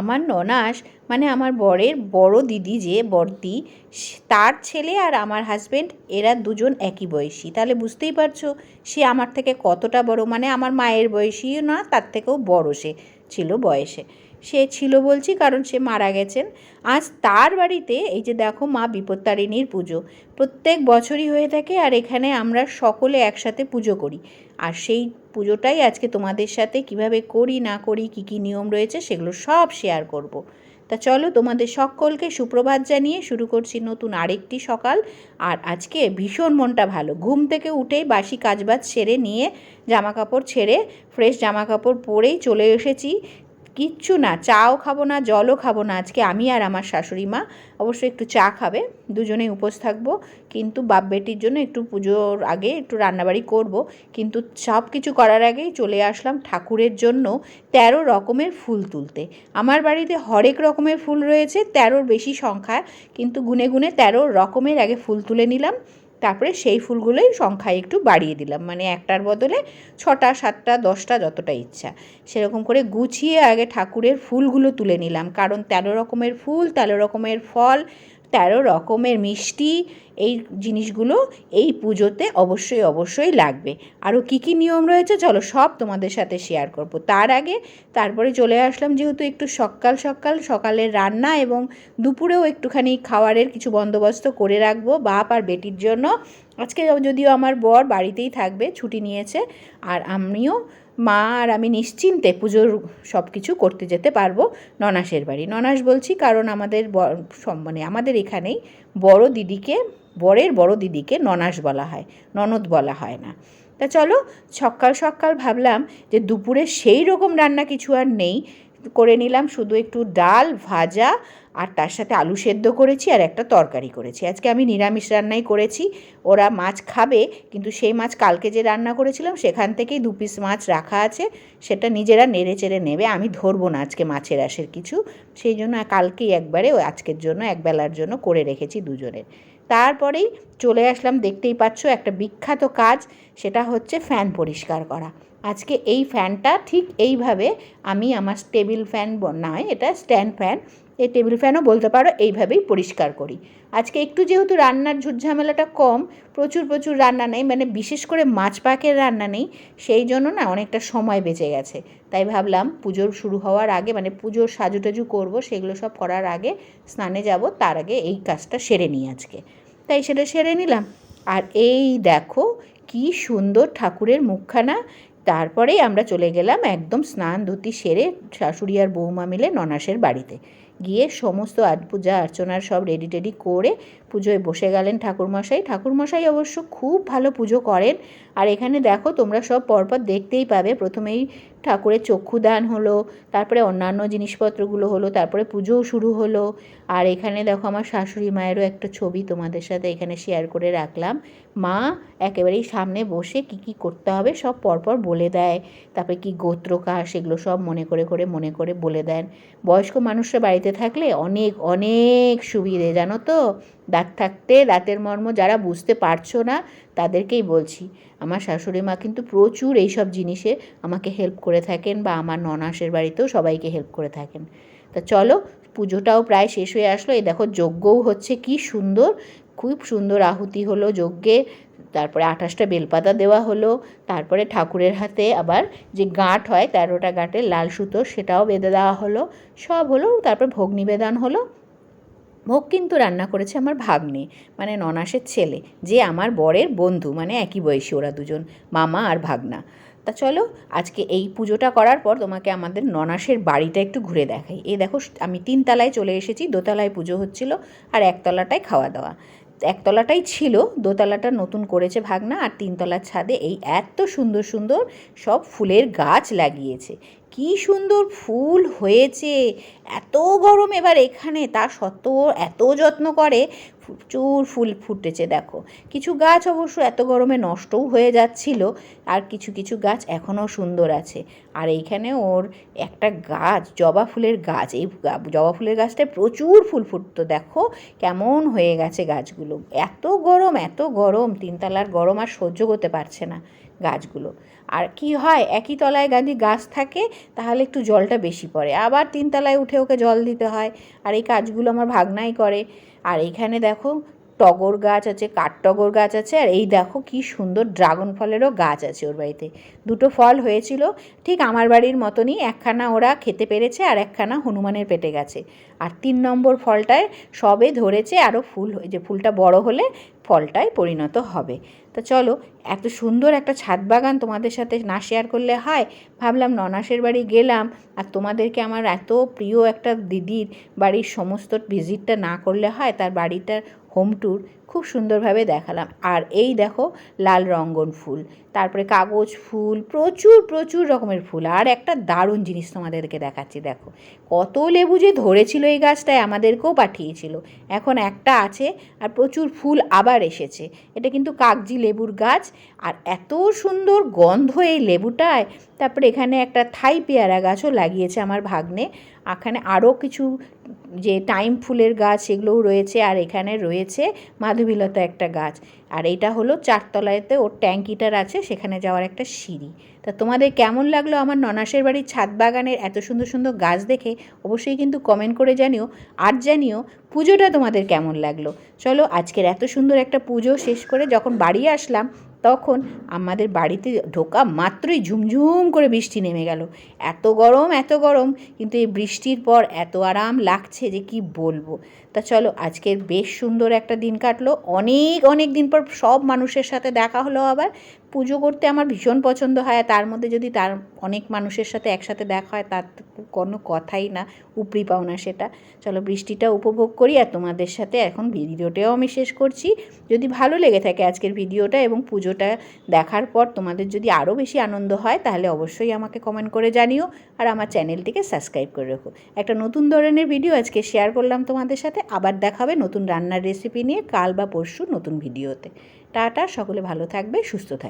আমার ননাস মানে আমার বরের বড় দিদি যে বড়দি তার ছেলে আর আমার হাজব্যান্ড এরা দুজন একই বয়সী। তাহলে বুঝতেই পারছ, সে আমার থেকে কতটা বড়? মানে আমার মায়ের বয়সীও না, তার থেকেও বড় সে ছিল বয়সে। সে ছিল বলছি কারণ সে মারা গেছেন। আজ তার বাড়িতে এই যে দেখো মা বিপত্তারিণীর পুজো। প্রত্যেক বছরই হয়ে থাকে আর এখানে আমরা সকলে একসাথে পুজো করি। আর সেই পুজোটাই আজকে তোমাদের সাথে কীভাবে করি, না করি, কি কি নিয়ম রয়েছে সেগুলো সব শেয়ার করব। তা চলো তোমাদের সকলকে সুপ্রভাত জানিয়ে শুরু করছি নতুন আরেকটি সকাল। আর আজকে ভীষণ মনটা ভালো। ঘুম থেকে উঠেই বাসি কাজবাজ সেরে নিয়ে জামা কাপড় ছেড়ে ফ্রেশ জামা কাপড় পরেই চলে এসেছি। কিচ্ছু না, চাও খাব না, জলও খাব না, আজকে আমি আর আমার শাশুড়ি মা অবশ্যই একটু চা খাবে, দুজনেই উপোস থাকব, কিন্তু বাপ বেটির জন্য একটু পুজোর আগে একটু রান্নাবাড়ি করব, কিন্তু সব কিছু করার আগেই চলে আসলাম ঠাকুরের জন্য তেরো রকমের ফুল তুলতে। আমার বাড়িতে হরেক রকমের ফুল রয়েছে, তেরোর বেশি সংখ্যা, কিন্তু গুনে গুনে তেরো রকমের আগে ফুল তুলে নিলাম। তারপরে সেই ফুলগুলোই সংখ্যায় একটু বাড়িয়ে দিলাম। মানে একটার বদলে ছটা, সাতটা, দশটা যতটা ইচ্ছা। সেরকম করে গুছিয়ে আগে ঠাকুরের ফুলগুলো তুলে নিলাম। কারণ তেরো রকমের ফুল, তেরো রকমের ফল তেরো রকমের মিষ্টি এই জিনিসগুলো এই পুজোতে অবশ্যই অবশ্যই লাগবে। আরও কী কী নিয়ম রয়েছে? চলো সব তোমাদের সাথে শেয়ার করব। তার আগে তারপরে চলে আসলাম যেহেতু একটু সকাল সকাল, সকালের রান্না এবং দুপুরেও একটুখানি খাবারের কিছু বন্দোবস্ত করে রাখব বাপ আর বেটির জন্য। আজকে যদিও আমার বর বাড়িতেই থাকবে, ছুটি নিয়েছে, আর আমিও মা আর আমি নিশ্চিন্তে পুজোর সব কিছু করতে যেতে পারব ননাসের বাড়ি। ননাস বলছি, কারণ আমাদের মানে আমাদের এখানেই বড় দিদিকে, বরের বড় দিদিকে ননাস বলা হয়, ননদ বলা হয় না। তা চলো, সকাল সকাল ভাবলাম যে দুপুরে সেই রকম রান্না কিছু আর নেই করে নিলাম। শুধু একটু ডাল, ভাজা আর তার সাথে আলু সেদ্ধ করেছি আর একটা তরকারি করেছি। আজকে আমি নিরামিষ রান্নাই করেছি। ওরা মাছ খাবে, কিন্তু সেই মাছ কালকে যে রান্না করেছিলাম সেখান থেকেই দু পিস মাছ রাখা আছে। সেটা নিজেরা নেড়ে চেড়ে নেবে। আমি ধরবো না আজকে মাছের আশের কিছু। সেই জন্য কালকেই একবারে আজকের জন্য, একবেলার জন্য করে রেখেছি দুজনের। তারপরেই চলে আসলাম, দেখতেই পাচ্ছ একটা বিখ্যাত কাজ, সেটা হচ্ছে ফ্যান পরিষ্কার করা। আজকে এই ফ্যানটা ঠিক এইভাবে আমি আমার টেবিল ফ্যান নয় এটা স্ট্যান্ড ফ্যান, এই টেবিল ফ্যানও বলতে পারো এইভাবেই পরিষ্কার করি। আজকে একটু যেহেতু রান্নার ঝুটঝামেলাটা কম, প্রচুর প্রচুর রান্না নেই মানে বিশেষ করে মাছ পাকের রান্না নেই, সেই জন্য না অনেকটা সময় বেঁচে গেছে। তাই ভাবলাম পুজোর শুরু হওয়ার আগে মানে পুজোর সাজু টাজু করব, সেগুলো সব করার আগে স্নানে যাব, তার আগে এই কাজটা সেরে নিই আজকে। তাই সেটা সেরে নিলাম। আর এই দেখো কি সুন্দর ঠাকুরের মুখখানা। তারপরেই আমরা চলে গেলাম একদম স্নান ধুতি সেরে শাশুড়ি আর বৌমা মিলে ননাসের বাড়িতে। গিয়ে সমস্ত আজ পূজা অর্চনার সব রেডি টেডি করে পুজোয় বসে গেলেন ঠাকুরমশাই। ঠাকুরমশাই অবশ্য খুব ভালো পুজো করেন। আর এখানে দেখো তোমরা সব পরপর দেখতেই পাবে। প্রথমেই ঠাকুরের চক্ষুদান হলো, তারপরে অন্যান্য জিনিসপত্রগুলো হলো, তারপরে পুজোও শুরু হলো। আর এখানে দেখো আমার শাশুড়ি মায়েরও একটা ছবি তোমাদের সাথে এখানে শেয়ার করে রাখলাম। মা একেবারেই সামনে বসে কি কি করতে হবে সব পরপর বলে দেয়। তারপরে কি গোত্রকার সেগুলো সব মনে করে করে মনে করে বলে দেন। বয়স্ক মানুষরা বাড়িতে থাকলে অনেক অনেক সুবিধে, জানো তো? দাঁত থাকতে দাঁতের মর্ম যারা বুঝতে পারছ না, তাদেরকেই বলছি। আমার শাশুড়ি মা কিন্তু প্রচুর এইসব জিনিসে আমাকে হেল্প করে থাকেন বা আমার ননাসের বাড়িতেও সবাইকে হেল্প করে থাকেন। তা চলো, পুজোটাও প্রায় শেষ হয়ে আসলো। এই দেখো, যজ্ঞও হচ্ছে, কি সুন্দর! খুব সুন্দর আহুতি হলো যজ্ঞে। তারপরে আঠাশটা বেলপাতা দেওয়া হলো। তারপরে ঠাকুরের হাতে আবার যে গাঁট হয়, তেরোটা গাঁটের লাল সুতো, সেটাও বেঁধে দেওয়া হলো। সব হলো, তারপর ভোগ নিবেদন হলো। ভোগ কিন্তু রান্না করেছে আমার ভাগ্নে মানে ননাসের ছেলে, যে আমার বরের বন্ধু মানে একই বয়সী ওরা দুজন, মামা আর ভাগনা। তা চলো, আজকে এই পুজোটা করার পর তোমাকে আমাদের ননাসের বাড়িটা একটু ঘুরে দেখাই। এই দেখো, আমি তিনতলায় চলে এসেছি, দোতলায় পুজো হচ্ছিল আর একতলাটায় খাওয়া দাওয়া। একতলাটাই ছিল, দোতলাটা নতুন করেছে ভাগনা আর তিনতলার ছাদে এই এত সুন্দর সুন্দর সব ফুলের গাছ লাগিয়েছে। কি সুন্দর ফুল হয়েছে। এত গরম এবার এখানে, তা সত্ত্বেও এত যত্ন করে প্রচুর ফুল ফুটেছে, দেখো। কিছু গাছ অবশ্য এত গরমে নষ্টও হয়ে যাচ্ছিল, আর কিছু কিছু গাছ এখনও সুন্দর আছে। আর এইখানে ওর একটা গাছ, জবা ফুলের গাছ, এই জবা ফুলের গাছটায় প্রচুর ফুল ফুটতো, দেখো। কেমন হয়ে গেছে গাছগুলো। এত গরম এত গরম, তিনতলার গরম আর সহ্য করতে পারছে না। গাছগুলো। আর কি হয়, একই তলায় যদি গাছ থাকে, তাহলে একটু জলটা বেশি পড়ে। আবার তিনতলায় উঠে ওকে জল দিতে হয়। আর এই কাজগুলো আমার ভাগনাই করে। আর এইখানে দেখো টগর গাছ আছে কাঠটগর গাছ আছে, আর এই দেখো কি সুন্দর ড্রাগন ফলেরও গাছ আছে ওর বাড়িতে। দুটো ফল হয়েছিল, ঠিক আমার বাড়ির মতনই একখানা ওরা খেতে পেরেছে আর একখানা হনুমানের পেটে গেছে। আর তিন নম্বর ফলটায় সবে ধরেছে আরও ফুল যে ফুলটা বড় হলে ফলটায় পরিণত হবে। তো চলো, এত সুন্দর একটা ছাদ বাগান তোমাদের সাথে না শেয়ার করলে হয়। ভাবলাম ননাসের বাড়ি গেলাম, আর তোমাদেরকে আমার এত প্রিয় একটা দিদির বাড়ির সমস্ত ভিজিটটা না করলে হয়, তার বাড়িটার হোম ট্যুর খুব সুন্দরভাবে দেখালাম। আর এই দেখো লাল রঙ্গন ফুল, তারপরে কাগজ ফুল, প্রচুর প্রচুর রকমের ফুল। আর একটা দারুণ জিনিস তোমাদেরকে দেখাচ্ছি, দেখো। কত লেবু যে ধরেছিল এই গাছটায় আমাদেরকেও পাঠিয়েছিল। এখন একটা আছে আর প্রচুর ফুল আবার এসেছে। এটা কিন্তু কাগজি লেবুর গাছ। আর এত সুন্দর গন্ধ এই লেবুটায়। তারপরে এখানে একটা থাই পেয়ারা গাছও লাগিয়েছে আমার ভাগ্নে। এখানে আরও কিছু যে টাইম ফুলের গাছ সেগুলোও রয়েছে। আর এখানে রয়েছে মাধবীলতা একটা গাছ। আর এটা হলো চারতলায়তে ওর ট্যাঙ্কিটার আছে, সেখানে যাওয়ার একটা সিঁড়ি। তা তোমাদের কেমন লাগল আমার ননাসের বাড়ির ছাদ বাগানের এত সুন্দর সুন্দর গাছ দেখে? অবশ্যই কিন্তু কমেন্ট করে জানিও। আর জানিও, পুজোটা তোমাদের কেমন লাগল? চলো, আজকের এত সুন্দর একটা পুজো শেষ করে যখন বাড়ি আসলাম, তখন আমাদের বাড়িতে ঢোকা মাত্রই ঝুমঝুম করে বৃষ্টি নেমে গেল। এত গরম এত গরম, কিন্তু এই বৃষ্টির পর এত আরাম লাগছে যে কি বলব। তা চলো, আজকের বেশ সুন্দর একটা দিন কাটলো। অনেক অনেক দিন পর সব মানুষের সাথে দেখা হলো আবার। পুজো করতে আমার ভীষণ পছন্দ হয় তার মধ্যে যদি তার অনেক মানুষের সাথে একসাথে দেখা হয়, তার কোনো কথাই না, উপরি পাওনা সেটা। চলো বৃষ্টিটা উপভোগ করি আর তোমাদের সাথে এখন ভিডিওটাও আমি শেষ করছি। যদি ভালো লেগে থাকে আজকের ভিডিওটা এবং পুজোটা দেখার পর তোমাদের যদি আরও বেশি আনন্দ হয়, তাহলে অবশ্যই আমাকে কমেন্ট করে জানিও আর আমার চ্যানেলটিকে সাবস্ক্রাইব করে রেখো। একটা নতুন ধরনের ভিডিও আজকে শেয়ার করলাম তোমাদের সাথে। আবার দেখাবে নতুন রান্নার রেসিপি নিয়ে কাল বা পরশু নতুন ভিডিওতে। টাটা, সকলে ভালো থাকবে, সুস্থ থাকবে।